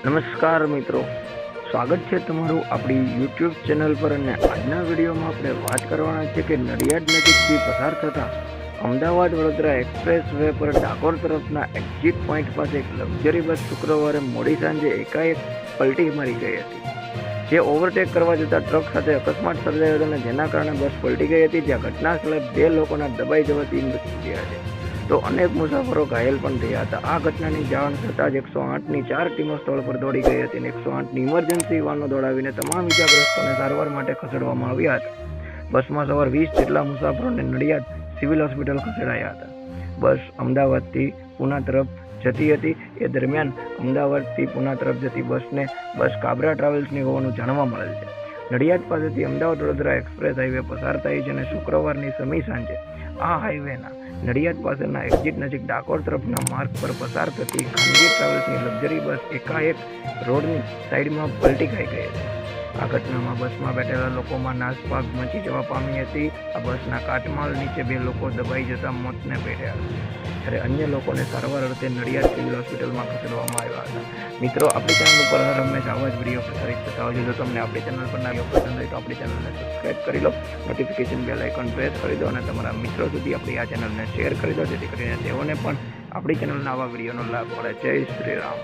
નમસ્કાર મિત્રો. સ્વાગત છે તમારું આપણી યુટ્યુબ ચેનલ પર અને આજના વિડીયોમાં આપણે વાત કરવાના છે કે નડિયાદ નજીકથી પસાર થતા અમદાવાદ વડોદરા એક્સપ્રેસ વે પર ડાકોર તરફના એક્ઝિટ પોઈન્ટ પાસે એક લક્ઝરી બસ શુક્રવારે મોડી સાંજે એકાએક પલટી મારી ગઈ હતી. જે ઓવરટેક કરવા જતાં ટ્રક સાથે અકસ્માત સર્જાયો હતો અને જેના કારણે બસ પલટી ગઈ હતી, જ્યાં ઘટના સ્થળે બે લોકોના દબાઈ જવાથી મૃત્યુ થયા છે. તો અનેક મુસાફરો ઘાયલ પણ થયા હતા. આ ઘટનાની જાણ થતાં જ એકસો આઠની ચાર ટીમો સ્થળ પર દોડી ગઈ હતી અને એકસો આઠની ઇમરજન્સી વાહનો દોડાવીને તમામ ઇજાગ્રસ્તોને સારવાર માટે ખસેડવામાં આવ્યા હતા. બસમાં સવાર વીસ જેટલા મુસાફરોને નડિયાદ સિવિલ હોસ્પિટલ ખસેડાયા હતા. બસ અમદાવાદથી પુના તરફ જતી હતી. એ દરમિયાન અમદાવાદથી પુના તરફ જતી બસને બસ કાબરા ટ્રાવેલ્સની હોવાનું જાણવા મળેલ છે. નડિયાદ પાસેથી અમદાવાદ વડોદરા એક્સપ્રેસ હાઈવે પસાર થાય છે અને શુક્રવારની સમી સાંજે આ હાઈવેના નડિયાદ પાસેના એક્ઝિટ નજીક ડાકોર તરફના માર્ગ પર પસાર થતી ખાનગી ટ્રાવેલ્સની લક્ઝરી બસ એકાએક રોડની સાઈડમાં પલટી ખાઈ ગઈ હતી. આ ઘટનામાં બસમાં બેઠેલા લોકોમાં નાસભાગ મચી જવા પામી હતી. આ બસના કાટમાળ નીચે બે લોકો દબાઈ જતા મોતને ભેટ્યા જ્યારે અન્ય લોકોને સારવાર અર્થે નડિયાદ સિવિલ હોસ્પિટલમાં ખસેડવામાં આવ્યા હતા. મિત્રો, આપણી ચેનલ ઉપર હર હંમેશા આવા જ વીડિયો પ્રસારિત થતા હોય જો તમને આપણી ચેનલ પરના વીડિયો પસંદ હોય તો આપણી ચેનલને સબસ્ક્રાઈબ કરી લો. નોટિફિકેશન બેલ આઇકન પ્રેસ કરી દો અને તમારા મિત્રો સુધી આપણી આ ચેનલને શેર કરી દો. જેથી કરીને તેઓને પણ આપણી ચેનલના આવા વિડીયોનો લાભ મળે. જય શ્રી રામ.